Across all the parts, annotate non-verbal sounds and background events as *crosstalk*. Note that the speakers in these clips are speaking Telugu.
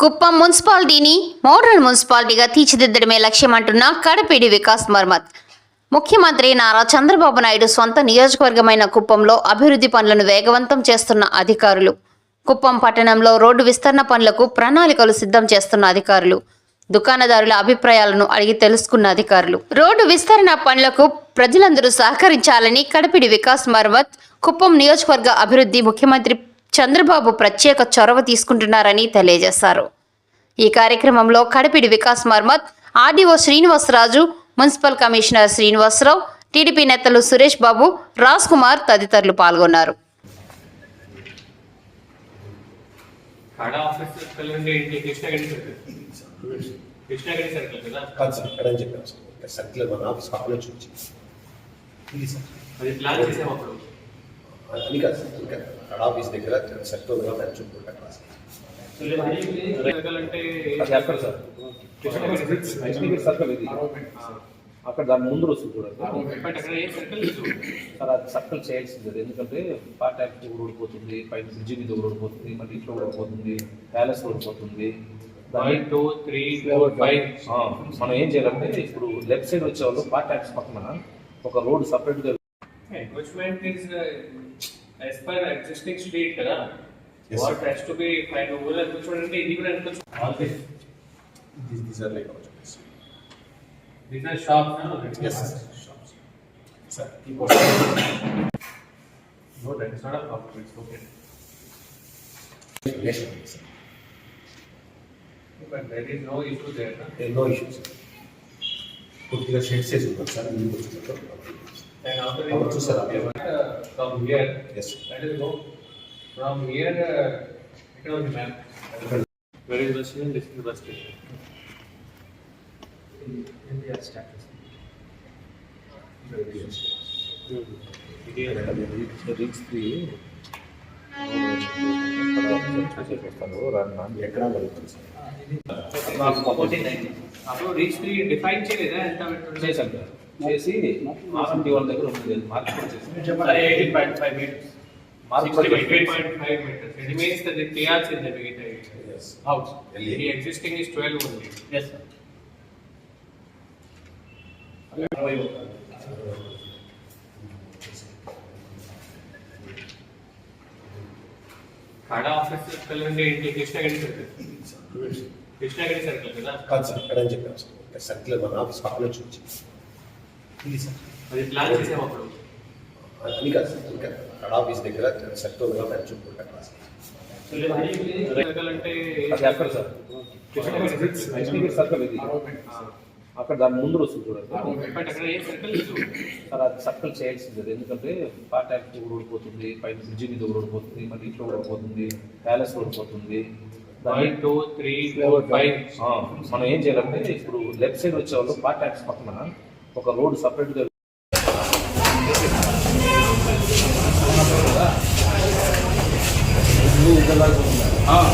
కుప్పం మున్సిపాలిటీని మోడర్న్ మున్సిపాలిటీగా తీర్చిదిద్దడమే లక్ష్యమంటున్న కడపేడి వికాస్ మర్మత్. ముఖ్యమంత్రి నారా చంద్రబాబు నాయుడు సొంత నియోజకవర్గమైన కుప్పంలో అభివృద్ధి పనులను వేగవంతం చేస్తున్న అధికారులు. కుప్పం పట్టణంలో రోడ్డు విస్తరణ పనులకు ప్రణాళికలు సిద్ధం చేస్తున్న అధికారులు. దుకాణదారుల అభిప్రాయాలను అడిగి తెలుసుకున్న అధికారులు. రోడ్డు విస్తరణ పనులకు ప్రజలందరూ సహకరించాలని కడపిడి వికాస్ మర్మత్ కుప్పం నియోజకవర్గ అభివృద్ధి ముఖ్యమంత్రి చంద్రబాబు ప్రత్యేక చొరవ తీసుకుంటున్నారని తెలియజేశారు. ఈ కార్యక్రమంలో KADA PD Vikas Marmat RDO Srinivasaraju municipal commissioner Srinivasarao TDP నేతలు సురేష్ బాబు రాజ్ కుమార్ తదితరులు పాల్గొన్నారు. అది ప్లాన్ చేసాం అప్పుడు. అది కాదు. ఆఫీస్ దగ్గర కాబట్టి అది చుట్టూ అక్కడ సర్కిల్ ఇది దాని ముందు వస్తుంది చూడండి. బట్ అక్కడ ఏ సర్కిల్ లేదు సార్ అది సర్కిల్ చేయాల్సింది. ఎందుకంటే పార్ట్ యాక్ట్ కూడా ఓడిపోతుంది పైన బ్రిడ్జి మీద కూడా ఓడిపోతుంది మళ్ళీ ఇంట్లో కూడా ఓడిపోతుంది ప్యాలెస్ ఫైవ్ మనం ఏం చేయాలంటే ఇప్పుడు లెఫ్ట్ సైడ్ వచ్చే వాళ్ళు పార్ట్ యాక్ట్స్ పక్కన ఒక రోడ్ సపరేట్గా encroachment is as per existing street కదా Yes, what has to be fine ఊరు ఎన్క్రోచ్మెంట్ అంటే ఇది కూడా encroach all this these these are like these are shops yes sir shops sir no that is not a problem it's okay sir but there is no issue there ఎన్నో ఇష్యూస్ కొద్దిగా షెడ్స్ వేసి ఉంటారు సార్ మీకు వచ్చినట్టు అండ్ ఆఫ్టర్ అవును, చూసారా? From here yes That is go from here. Uh, ఇక్కడ ఉంది ma'am. Where is bus station? This is bus station. India status. Reach three వస్తాను రాను ఎక్కడ కలుగుతుంది సార్ అప్పుడు రీచ్ త్రీ డిఫైన్ చేయలేదా ఎంత చేశాను సార్. చేసి ఆర్ఎంటీ వాళ్ళ దగ్గర ఉంది. మార్కెట్ చేసి అదే eighteen point five metres eighteen point five metres it means అది చేయాల్సిందే మిగతా Yes. House LA. ఈ ఎగ్జిస్టింగ్ ఇస్ ట్వెల్వ్ ఉంది ఎస్ కాడ ఆఫీస్ సర్కిల్ నుండి ఇంటి కృష్ణగిరి సర్కిల్ కృష్ణగిరి సర్కిల్ కదా? కాదు సార్ ఇక్కడ అని చెప్పాను సార్ ఇక్కడ సర్కిల్ మన ఆఫీస్ పక్కన వచ్చి ఇది సార్. అది ప్లాన్ చేసాం అప్పుడు. ఇంకా ఆఫీస్ దగ్గర సార్. సర్కిల్ అక్కడ సార్. కృష్ణగిరి సర్కిల్ ఇది అక్కడ దాని ముందు వస్తుంది చూడండి సర్కిల్ లేదు. సార్ అది సర్కిల్ చేయాల్సింది. ఎందుకంటే పార్ట్ యాక్ట్ కూడా ఓడిపోతుంది పైన బ్రిడ్జి మీద కూడా ఓడిపోతుంది మళ్ళీ ఇంట్లో ఓడిపోతుంది ప్యాలెస్ ఓడిపోతుంది. మనం ఏం చేయాలంటే ఇప్పుడు లెఫ్ట్ సైడ్ వచ్చే వాళ్ళు పార్ట్ యాక్ట్స్ పక్కన o calor, só para ajudar. Ah,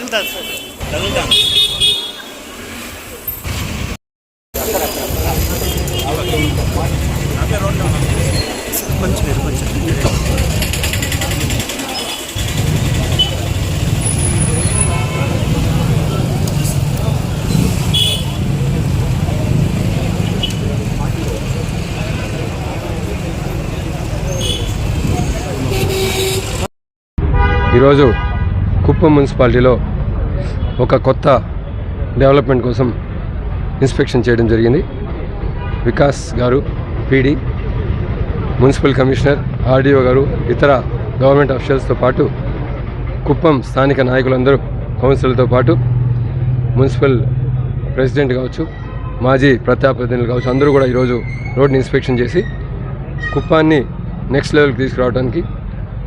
road సపరేట్గా అది తిరుగుతుంది సార్ తిరుగుతాం ఈరోజు కుప్పం మున్సిపాలిటీలో ఒక కొత్త డెవలప్మెంట్ కోసం ఇన్స్పెక్షన్ చేయడం జరిగింది. వికాస్ గారు పీడి మున్సిపల్ కమిషనర్ ఆర్డీఓ గారు ఇతర గవర్నమెంట్ అఫీషియల్స్తో పాటు కుప్పం స్థానిక నాయకులందరూ కౌన్సిలర్తో పాటు మున్సిపల్ ప్రెసిడెంట్ కావచ్చు మాజీ ప్రజాప్రతినిధులు కావచ్చు అందరూ కూడా ఈరోజు రోడ్ని ఇన్స్పెక్షన్ చేసి కుప్పాన్ని నెక్స్ట్ లెవెల్కి తీసుకురావడానికి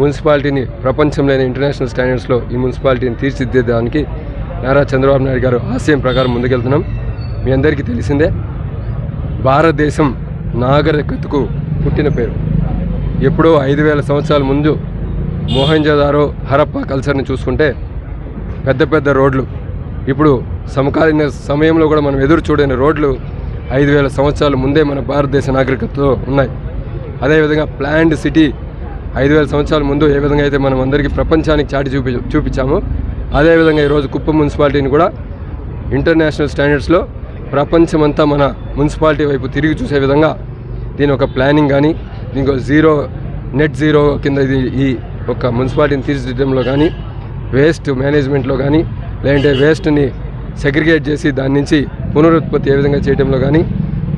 మున్సిపాలిటీని ప్రపంచంలోని ఇంటర్నేషనల్ స్టాండర్డ్స్లో ఈ మున్సిపాలిటీని తీర్చిదిద్దడానికి నారా చంద్రబాబు నాయుడు గారు ఆశయం ప్రకారం ముందుకెళ్తున్నాం. మీ అందరికీ తెలిసిందే భారతదేశం నాగరికతకు పుట్టిన పేరు. ఎప్పుడో ఐదు వేల సంవత్సరాల ముందు మోహంజదారో హరప్ప కల్చర్ని చూసుకుంటే పెద్ద పెద్ద రోడ్లు ఇప్పుడు సమకాలీన సమయంలో కూడా మనం ఎదురు చూడని రోడ్లు ఐదు వేల సంవత్సరాల ముందే మన భారతదేశ నాగరికతలో ఉన్నాయి. అదేవిధంగా ప్లాండ్ సిటీ ఐదు వేల సంవత్సరాల ముందు ఏ విధంగా అయితే మనం అందరికీ ప్రపంచానికి చాటి చూపి చూపించామో అదేవిధంగా ఈరోజు కుప్పం మున్సిపాలిటీని కూడా ఇంటర్నేషనల్ స్టాండర్డ్స్లో ప్రపంచమంతా మన మున్సిపాలిటీ వైపు తిరిగి చూసే విధంగా దీని ఒక ప్లానింగ్ కానీ దీనికి జీరో నెట్ జీరో కింద ఇది ఈ ఒక మున్సిపాలిటీని తీర్చిదిద్దడంలో కానీ వేస్ట్ మేనేజ్మెంట్లో కానీ లేదంటే వేస్ట్ని సెగ్రిగేట్ చేసి దాని నుంచి పునరుత్పత్తి ఏ విధంగా చేయడంలో కానీ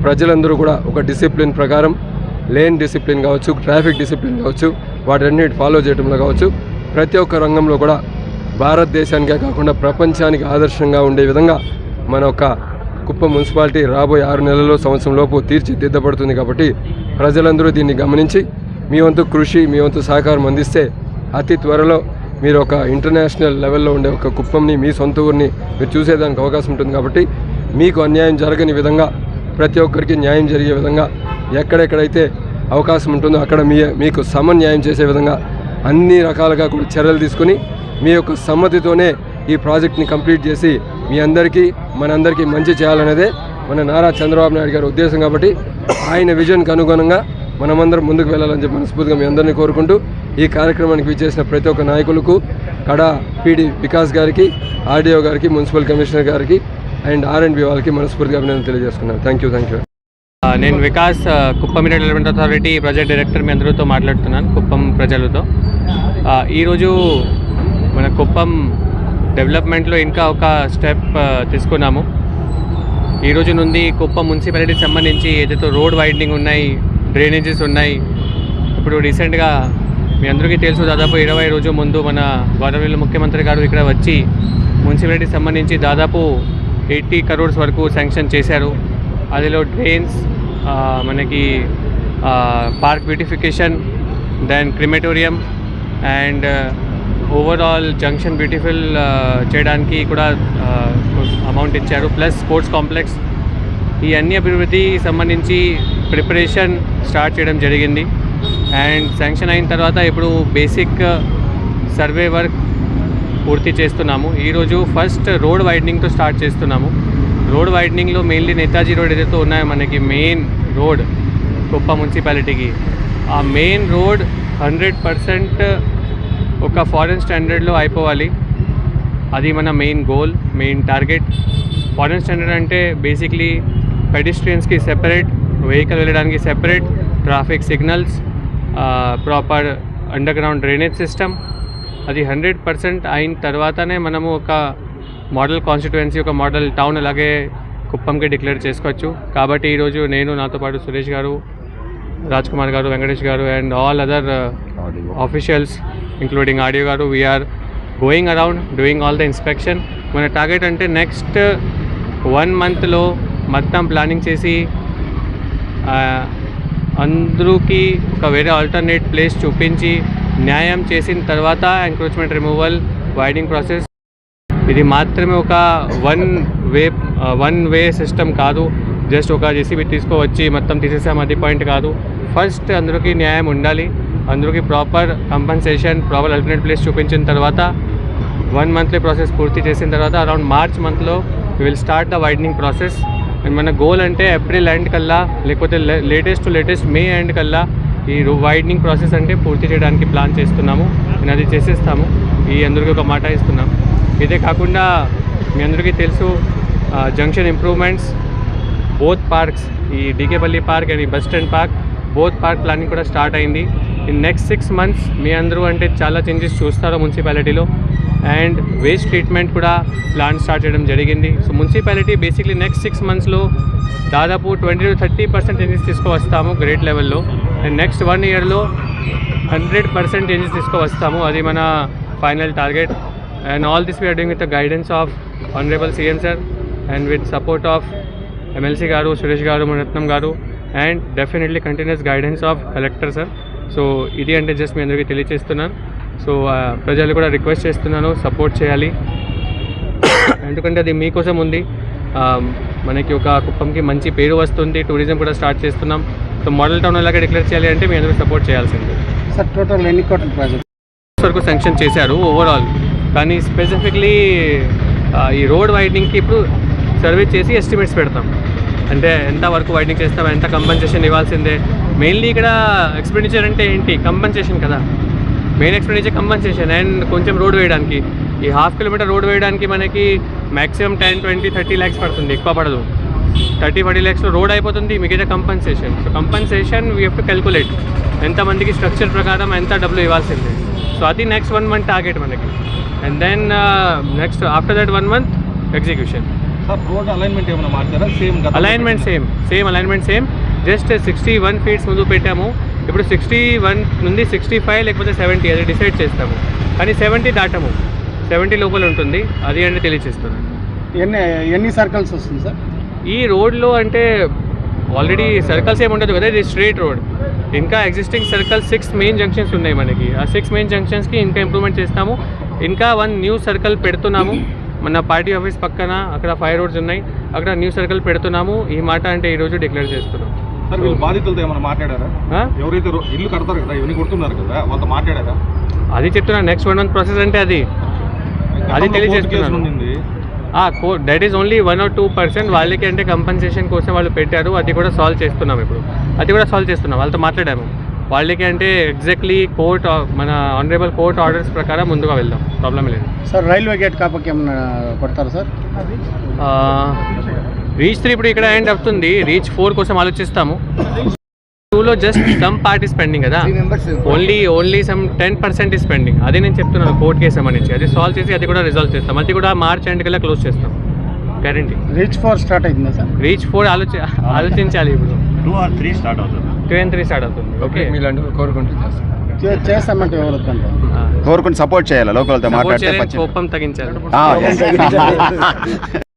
ప్రజలందరూ కూడా ఒక డిసిప్లిన్ ప్రకారం లేన్ డిసిప్లిన్ కావచ్చు ట్రాఫిక్ డిసిప్లిన్ కావచ్చు వాటన్నిటి ఫాలో చేయడంలో కావచ్చు ప్రతి ఒక్క రంగంలో కూడా భారతదేశానికే కాకుండా ప్రపంచానికి ఆదర్శంగా ఉండే విధంగా మన యొక్క కుప్ప మున్సిపాలిటీ రాబోయే ఆరు నెలల్లో సంవత్సరం లోపు తీర్చిదిద్దబడుతుంది కాబట్టి ప్రజలందరూ దీన్ని గమనించి మీ వంతు కృషి మీ వంతు సహకారం అందిస్తే అతి త్వరలో మీరు ఒక ఇంటర్నేషనల్ లెవెల్లో ఉండే ఒక కుప్పంని మీ సొంత ఊరిని మీరు చూసేదానికి అవకాశం ఉంటుంది కాబట్టి మీకు అన్యాయం జరగని విధంగా ప్రతి ఒక్కరికి న్యాయం జరిగే విధంగా ఎక్కడెక్కడైతే అవకాశం ఉంటుందో అక్కడ మీ మీకు సమన్యాయం చేసే విధంగా అన్ని రకాలుగా కూడా చర్యలు తీసుకొని మీ యొక్క సమ్మతితోనే ఈ ప్రాజెక్ట్ని కంప్లీట్ చేసి మీ అందరికీ మనందరికీ మంచి చేయాలనేదే మన నారా చంద్రబాబు నాయుడు గారి ఉద్దేశం కాబట్టి ఆయన విజన్కి అనుగుణంగా మనమందరం ముందుకు వెళ్ళాలని చెప్పి మనస్ఫూర్తిగా మీ అందరినీ కోరుకుంటూ ఈ కార్యక్రమానికి విచ్చేసిన ప్రతి ఒక్క నాయకులకు కడా పీడి వికాస్ గారికి ఆర్డీఓ గారికి మున్సిపల్ కమిషనర్ గారికి అండ్ ఆర్ అండ్ బి వాళ్ళకి మనస్ఫూర్తిగా అభినందన తెలియజేసుకున్నాను. థ్యాంక్ యూ థ్యాంక్ యూ నేను Vikas Kuppam development authority project director మీ అందరితో మాట్లాడుతున్నాను కుప్పం ప్రజలతో. ఈరోజు మన కుప్పం డెవలప్మెంట్లో ఇంకా ఒక స్టెప్ తీసుకున్నాము. ఈ రోజు నుండి కుప్పం మున్సిపాలిటీకి సంబంధించి ఏదైతే రోడ్ వైడనింగ్ ఉన్నాయి డ్రైనేజెస్ ఉన్నాయి ఇప్పుడు రీసెంట్గా మీ అందరికీ తెలుసు దాదాపు ఇరవై రోజు ముందు మన గవర్నమెంట్ ముఖ్యమంత్రి గారు ఇక్కడ వచ్చి మున్సిపాలిటీకి సంబంధించి దాదాపు ఎయిటీ కరోడ్స్ వరకు శాంక్షన్ చేశారు. అదిలో డ్రైన్స్ మనకి park beautification then crematorium and overall junction beautiful చేయడానికి కూడా అమౌంట్ ఇచ్చారు. ప్లస్ స్పోర్ట్స్ కాంప్లెక్స్ ఈ అన్ని అభివృద్ధి సంబంధించి ప్రిపరేషన్ స్టార్ట్ చేయడం జరిగింది. అండ్ శాంక్షన్ అయిన తర్వాత ఇప్పుడు బేసిక్ సర్వే వర్క్ పూర్తి చేస్తున్నాము. ఈరోజు ఫస్ట్ రోడ్ వైడనింగ్తో స్టార్ట్ చేస్తున్నాము. రోడ్ వైడనింగ్లో మెయిన్లీ నేతాజీ రోడ్ ఏదైతే ఉన్నాయో మనకి మెయిన్ రోడ్ కుప్ప మున్సిపాలిటీకి ఆ మెయిన్ రోడ్ హండ్రెడ్ పర్సెంట్ ఒక ఫారెన్ స్టాండర్డ్లో అయిపోవాలి. అది మన main goal main target. Foreign standard అంటే బేసిక్లీ పెడిస్ట్రియన్స్కి సెపరేట్ వెహికల్ వెళ్ళడానికి separate traffic signals proper underground drainage system. అది హండ్రెడ్ పర్సెంట్ అయిన తర్వాతనే మనము ఒక మోడల్ కాన్స్టిట్యుయెన్సీ ఒక మోడల్ టౌన్ అలాగే కుప్పంకి డిక్లేర్ చేసుకోవచ్చు. కాబట్టి ఈరోజు నేను నాతో పాటు సురేష్ గారు రాజ్ కుమార్ గారు వెంకటేష్ గారు and all other officials including RDO గారు we're going around doing all the inspection మన టార్గెట్ అంటే నెక్స్ట్ వన్ మంత్లో మొత్తం ప్లానింగ్ చేసి ఆ, అందరూకి ఒక వేరే ఆల్టర్నేట్ ప్లేస్ చూపించి న్యాయం చేసిన తర్వాత ఎంక్రోచ్మెంట్ రిమూవల్ వైడింగ్ ప్రాసెస్ ఇది మాత్రమే ఒక one way one way system కాదు. జస్ట్ ఒక జేసీబీ తీసుకువచ్చి మొత్తం తీసేసాం అది పాయింట్ కాదు. ఫస్ట్ అందరికీ న్యాయం ఉండాలి. అందరికీ proper compensation proper alternate place చూపించిన తర్వాత వన్ మంత్లీ ప్రాసెస్ పూర్తి చేసిన తర్వాత అరౌండ్ మార్చ్ మంత్లో will start the widening process and మన గోల్ అంటే ఏప్రిల్ ఎండ్ కల్లా లేకపోతే latest to latest May end కల్లా ఈ వైడనింగ్ ప్రాసెస్ అంటే పూర్తి చేయడానికి ప్లాన్ చేస్తున్నాము. నేను అది చేసేస్తాము. ఈ అందరికీ ఒక మాట ఇస్తున్నాం. ఇదే కాకుండా మీ అందరికీ తెలుసు జంక్షన్ ఇంప్రూవ్మెంట్స్ బోత్ పార్క్స్ ఈ డీకేపల్లి పార్క్ అండ్ ఈ bus stand park both park planning కూడా స్టార్ట్ అయింది. ఇన్ నెక్స్ట్ సిక్స్ మంత్స్ మీ అందరూ అంటే చాలా చేంజెస్ చూస్తారు మున్సిపాలిటీలో? అండ్ వేస్ట్ ట్రీట్మెంట్ కూడా ప్లాన్ స్టార్ట్ చేయడం జరిగింది. So municipality basically next six మంత్స్లో దాదాపు twenty to thirty percent changes తీసుకువస్తాము great లెవెల్లో అండ్ నెక్స్ట్ వన్ ఇయర్లో హండ్రెడ్ పర్సెంట్ చేంజెస్ తీసుకువస్తాము. అది మన final target and all this we're doing with the guidance of honourable CM sir and with support of MLC గారు సురేష్ గారు మురత్నం గారు and definitely continuous guidance of collector sir so ఇది అంటే జస్ట్ మీ అందరికీ తెలియజేస్తున్నాను సో ప్రజలు కూడా రిక్వెస్ట్ చేస్తున్నాను సపోర్ట్ చేయాలి. *coughs* ఎందుకంటే అది మీకోసం ఉంది. మనకి ఒక కుప్పంకి మంచి పేరు వస్తుంది టూరిజం కూడా స్టార్ట్ చేస్తున్నాం. సో మోడల్ టౌన్ అలాగే డిక్లేర్ చేయాలి అంటే మీ అందరూ సపోర్ట్ చేయాల్సిందే. సార్ టోటల్ ఎన్ని కోట్ల ప్రాజెక్ట్ వరకు శాంక్షన్ చేశారు ఓవరాల్ కానీ స్పెసిఫిక్లీ ఈ రోడ్ వైడనింగ్కి ఇప్పుడు సర్వే చేసి ఎస్టిమేట్స్ పెడతాం. అంటే ఎంత వరకు వైడనింగ్ చేస్తాం ఎంత కంపెన్సేషన్ ఇవ్వాల్సిందే. మెయిన్లీ ఇక్కడ ఎక్స్పెండిచర్ అంటే ఏంటి? కంపెన్సేషన్ కదా. మెయిన్ ఎక్స్పెండిచర్ కంపెన్సేషన్ అండ్ కొంచెం రోడ్ వేయడానికి. ఈ హాఫ్ కిలోమీటర్ రోడ్ వేయడానికి మనకి maximum ten twenty thirty lakhs పడుతుంది. ఎక్కువ పడదు. థర్టీ ఫార్టీ ల్యాక్స్లో రోడ్ అయిపోతుంది మిగతా compensation so compensation we have to calculate ఎంతమందికి స్ట్రక్చర్ ప్రకారం ఎంత డబ్బులు ఇవ్వాల్సిందే. సో అది నెక్స్ట్ వన్ మంత్ టార్గెట్ మనకి. And then next after that one month execution road alignment ఏమైనా మార్చారా? Same alignment same same alignment same just sixty one feets ముందు పెట్టాము. ఇప్పుడు సిక్స్టీ వన్ నుండి సిక్స్టీ ఫైవ్ లేకపోతే సెవెంటీ అది డిసైడ్ చేస్తాము. కానీ సెవెంటీ దాటము. సెవెంటీ లోపల ఉంటుంది. అది అంటే తెలియచేస్తున్నాను ఎన్ని ఎన్ని సర్కిల్స్ వస్తుంది సార్ ఈ రోడ్లో అంటే ఆల్రెడీ సర్కిల్స్ ఏమి ఉండదు కదా ఇది స్ట్రేట్ రోడ్ ఇంకా existing circle six main junctions ఉన్నాయి మనకి. ఆ సిక్స్ మెయిన్ జంక్షన్స్కి ఇంకా ఇంప్రూవ్మెంట్ చేస్తాము. ఇంకా వన్ న్యూ సర్కిల్ పెడుతున్నాము. మన పార్టీ ఆఫీస్ పక్కన అక్కడ ఫైవ్ రోడ్స్ ఉన్నాయి. అక్కడ న్యూ సర్కిల్ పెడుతున్నాము. ఈ మాట అంటే ఈరోజు డిక్లేర్ చేస్తున్నాం. సార్ వీళ్ళు బాధితులతో ఏమైనా మాట్లాడారా? ఎవరైతే ఇల్లు కడతారు కదా ఇవన్నీ కొడుతున్నారు కదా వాళ్ళతో మాట్లాడారా? అది చెప్తున్నా. నెక్స్ట్ వన్ మంత్ ప్రాసెస్ అంటే అది. అది తెలియజేస్తున్నాను. That is only one or two percent వాళ్ళకి అంటే కంపన్సేషన్ కోసం వాళ్ళు పెట్టారు. అది కూడా సాల్వ్ చేస్తున్నాం ఇప్పుడు. అది కూడా సాల్వ్ చేస్తున్నాం. వాళ్ళతో మాట్లాడాము. వాళ్ళకి అంటే ఎగ్జాక్ట్లీ కోర్ట్ మన ఆనరబుల్ కోర్ట్ ఆర్డర్స్ ప్రకారం ముందుగా వెళ్దాం. ప్రాబ్లం లేదు. సార్ రైల్వే గేట్ కాపకి ఏమన్నా కొడతారా సార్? రీచ్ త్రీ ఇప్పుడు ఇక్కడ ఎండ్ అవుతుంది. రీచ్ ఫోర్ కోసం ఆలోచిస్తాము. టూలో just some part is pending కదా. Only only some ten percent is pending అదే నేను చెప్తున్నాను కోర్ట్ కేసు సంబంధించి. అది సాల్వ్ చేసి అది కూడా రిజాల్వ్ చేస్తాం. అది కూడా మార్చ్ ఎండ్ కల్లా క్లోజ్ చేస్తాం. గ్యారంటీ రీచ్ ఫోర్ స్టార్ట్ అయిందా సార్? రీచ్ ఫోర్ ఆలోచి ఆలోచించాలి ఇప్పుడు. టూ ఆర్ త్రీ స్టార్ట్ అవుతుంది. టూ అండ్ త్రీ స్టార్ట్ అవుతుంది. ఓకే. మీలాంటి కోరుకుంటూ చేస్తాం. చే- చేస్తామంటే. కోరుకుని సపోర్ట్ చేయాలి లోకల్తో మాట్లాడితే కోపం తగ్గించాలి. *laughs*